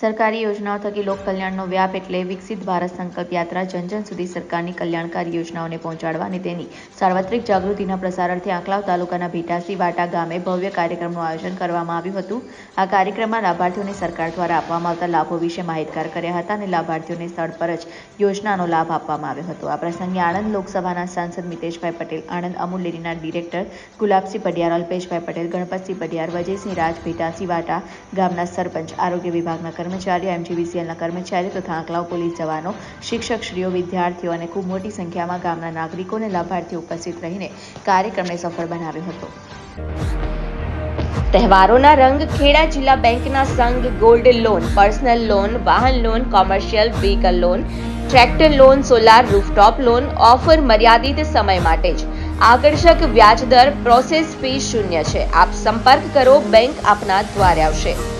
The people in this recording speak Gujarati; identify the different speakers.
Speaker 1: સરકારી યોજનાઓ થકી લોક કલ્યાણનો વ્યાપ એટલે વિકસિત ભારત સંકલ્પ યાત્રા જન જન સુધી સરકારની કલ્યાણકારી યોજનાઓને પહોંચાડવા અને તેની સાર્વત્રિક જાગૃતિના પ્રસારણથી આંકલાવ તાલુકાના ભીટાસી વાટા ગામે ભવ્ય કાર્યક્રમનું આયોજન કરવામાં આવ્યું હતું. આ કાર્યક્રમમાં લાભાર્થીઓને સરકાર દ્વારા આપવામાં આવતા લાભો વિશે માહિતગાર કર્યા હતા અને લાભાર્થીઓને સ્થળ પર જ યોજનાનો લાભ આપવામાં આવ્યો હતો. આ પ્રસંગે આણંદ લોકસભાના સાંસદ મિતેશભાઈ પટેલ, આણંદ અમૂલ ડેરીના ડિરેક્ટર ગુલાબસિંહ પડિયાર અલ્પેશભાઈ પટેલ, ગણપતસિંહ પડિયાર વજયસિંહ રાજ ભીટાસી વાટા ગામના સરપંચ, આરોગ્ય વિભાગના કર્મચારીઓ એમજીવીસીએલના કર્મચારીઓ તથા આંકલાવ પોલીસ જવાનો, શિક્ષકશ્રીઓ, વિદ્યાર્થીઓ અને ખૂબ મોટી સંખ્યામાં ગામના નાગરિકો અને લાભાર્થીઓ ઉપસ્થિત રહીને કાર્યક્રમને સફળ બનાવ્યો હતો.
Speaker 2: તહેવારોના રંગ ખેડા જિલ્લા બેંકના સંઘ ગોલ્ડ લોન, પર્સનલ લોન, વાહન loan, commercial vehicle loan, tractor loan, solar rooftop loan, offer મર્યાદિત સમય માટે જ. આકર્ષક વ્યાજદર પ્રોસેસ ફી શૂન્ય છે. આપ સંપર્ક કરો, બેંક આપના દ્વારે આવશે.